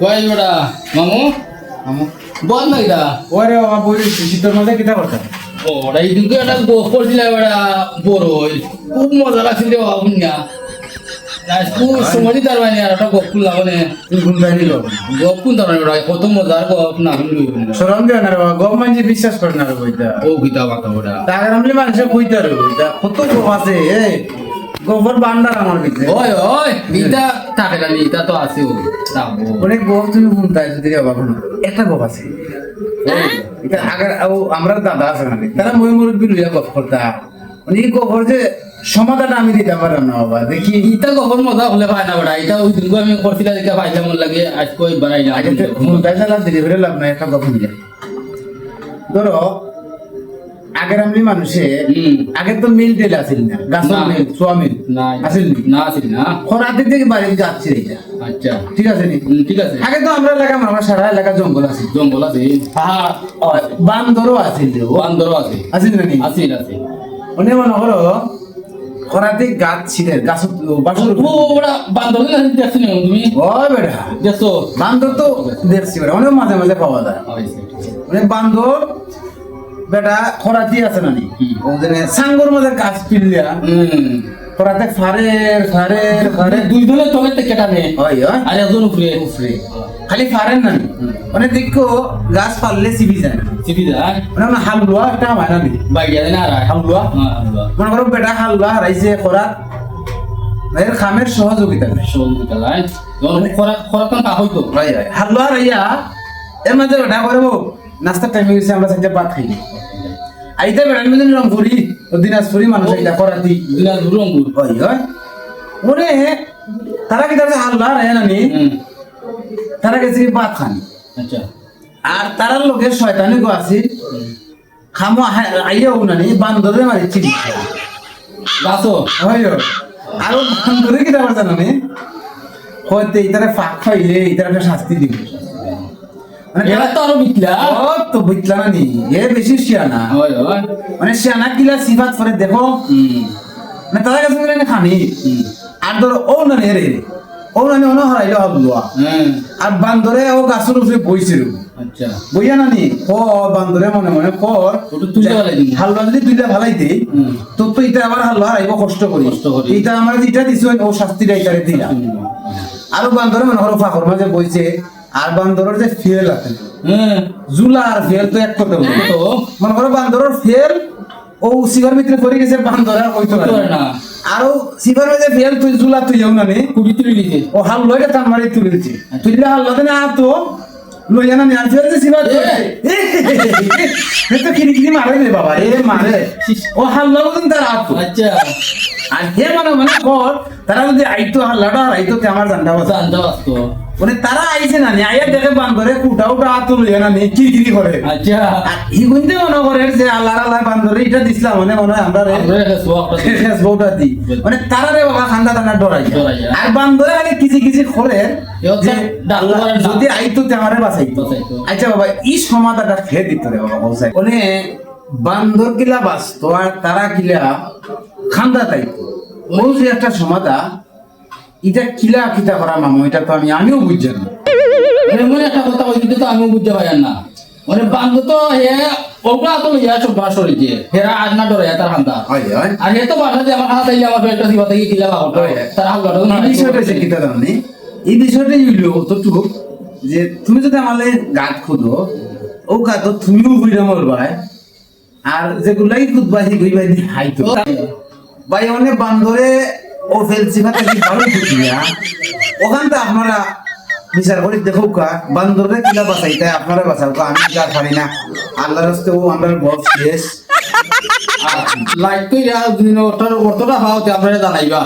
কয় বেটা মামু? বল না এটা। ওরে বাবা বলি শীতের মধ্যে কিতা করতে ওরা এই দিনকে একটা গোপ করছিল বেটা বড় খুব মজা লাগছিল রে বাবু না সময় তার মানে আর একটা গপ করলাম মানে। গপ মানে বেটা কত মজার গপ না সরম না। গপ বিশ্বাস করে না ও গীতা মাতা কইতে কত গপ আছে গোবর বান্ডার আমার ভিতরে। ওই ওই গীতা থাকে না গীতা তো আছে ও। অনেক গপ তুমি ঘুমটাই যদি বাবা কোনো একটা গপ আছে। এটা আগের ও আমরা দাদা আছে না তারা মই মুরব্বী লইয়া গপ করতা। মানে এই গপর যে সমাধান আমি দিতে পারলাম না বাবা দেখি। ইটা কখন মজা হলে পায় না বেটা এটা ওই দিনকে আমি করছিলাম দেখে পাইলাম মন লাগে আজ কই বাড়াই না আগে ঘুমটাই চালা দিলে লাভ নাই একটা গপ নিয়ে। ধরো আগের আমলি মানুষে আগে তো মিল টেল আসিল না গাছের মিল সোয়া মিল আসিল না। আছিল না। খরাতে থেকে বাড়ি যাচ্ছে এটা আচ্ছা। ঠিক আছে নি? ঠিক আছে। আগে তো আমরা এলাকা আমরা সারা এলাকা জঙ্গল আছে। জঙ্গল আছে। পাহাড় বান্দরও আছিল রে ও। বান্দর আছে। আছিল না আছিল আছে অনেক মনে করো খরাতে গাছ ছিলেন গাছ বাসুর ও বড় বান্দর না দেখছ না তুমি? ও বেটা। দেখছ? বান্দর তো দেখছি বেটা। অনেক মাঝে মাঝে পাওয়া যায়। মানে বান্দর বেটা খরাতি আছে না নি হুম। ও যে সাঙ্গর মধ্যে গাছ পিল্লিয়া হুম। খরাতে ফারের ফারের ফারের দুই ধরে তোকে তে কেটা নে। আর একজন উপরে। উপরে। খালি ফারেন না মানে দেখো গাছ পারলে চিবি যায়। সিপি দা মানে হালুয়া একটা হয় না নি বাইয়া না আর? হালুয়া। হ্যাঁ মনে করো বেটা হালুয়া হারাইছে খরাত এর খামের সহযোগিতা সহযোগিতা লাই খরা খরা রাই হালুয়া রাইয়া এর মাঝে বেটা করে বউ নাস্তার টাইমে গেছে আমরা সাথে ভাত খাই আইতে বেড়ার মধ্যে রংপুরি দিনাজপুরি মানুষ আইতা করাতি। দিলা রঙ্গুর হয় হয়। ওরে তারা কি তাদের হালুয়া রায় নানি তারা গেছে ভাত খানি। আচ্ছা। আর তারার লোকে শয়তানি গো আছে। খামো আইয়া উনানি বান্দরে মারি চিনি গাছো হয় আর বান্দরে কি ব্যাপার জানানি হয়তো ইতারে ফাঁক খাইলে ইতার শাস্তি দিব। দেখো। মানে তাদের কাছে মানে খানি। হুম। আর ধরো ও না রে ও নানি অন হারাইলো হাবলুয়া হ্যাঁ। আর বান্দরে ও গাছের উপরে বইছিল আচ্ছা। বইয়া নানি? ক বান্দরে মনে মনে কর। হালুয়া যদি তুইটা ভালাই দে। তো তো এটা আবার হালুয়া হারাইব কষ্ট করি কষ্ট করি। এটা আমার যেটা দিছ ও শাস্তিটা এটারে দিলা। আর বান্দর মনে করো ফাঁকর মাঝে বইছে আর বান্দরের যে ফেল আছে। হ্যাঁ। জুলা আর ফেল তো এক কথা বলি। তো মনে করো বান্দরের ফেল ও সিগার ভিতরে পড়ে গেছে বান্দর আর হইতো পারে না। আর সিগার মাঝে ফেল তুই জুলা তুই যাও না নে কুড়ি তুলি ও হাল লইটা তার মারি তুলেছে তুই হাল লতে না তো লইয়া না আর ফেল যে সিগার এ! তো কিরি কিরি মারে রে বাবা এ মারে। ও হাল্লা লতে তার আত আচ্ছা। আর হে মানে মানে কর তারা যদি আইতো হাল্লাটা আইতো তে আমার জানটা বাসা পারতো মানে তারা আইছে না নি আইয়া দেখে বান্দরে কুটা উটা লইয়া না নি কিরি করে। আচ্ছা। ই গুনতে মনে করে যে আল্লাহ আল্লাহ এটা দিছিলাম মানে মনে হয় আমরা ফেসবুকটা দি। মানে তারা রে বাবা খান্দা টান্ডা ডরাই আর কিছু কিছু করে তো যদি আইতো তে আমারে বাঁচাইতো। আচ্ছা বাবা এই সমাধানটা খেয়ে দিত রে বাবা বলছাই মানে বান্দর কিলা বাঁচতো আর তারা কিলা খান্দা তাইতো। ওই যে একটা সমাধা এটা কিলা কিতা করা মামু এটা তো আমি আমিও বুঝছি না। এমন একটা কথা কিন্তু তো আমি বুঝতে পারি না। মানে বান্ধব তো হে ওগুলা তো ইয়া সব বাস করেছে হেরা আজ না ডরে তার হান্দা। আর হে তো দিয়ে আমার হাত আইলে আমার পেটটা দিবা থেকে কিলা বাবা তার হালকা তো না এই বিষয়টা হচ্ছে কিতা জানি এই বিষয়টাই হইল অতটুকু যে তুমি যদি আমালে গাত খুদো ও গাত তুমিও হইলে মরবাই। আর যেগুলাই হাইতো। ভাই অনেক বান্ধরে ভালো ঢুকিয়া ওখান থেকে আপনারা বিচার করি দেখো কা বান্দরে কিলা বাঁচাইতে আপনারা বাঁচাও। কা, আমি যা পারি না। আল্লাহর ও আমরা বস শেষ। লাইক তো ইয়া দিন ওটার অতটা হাওতে আপনারা জানাইবা।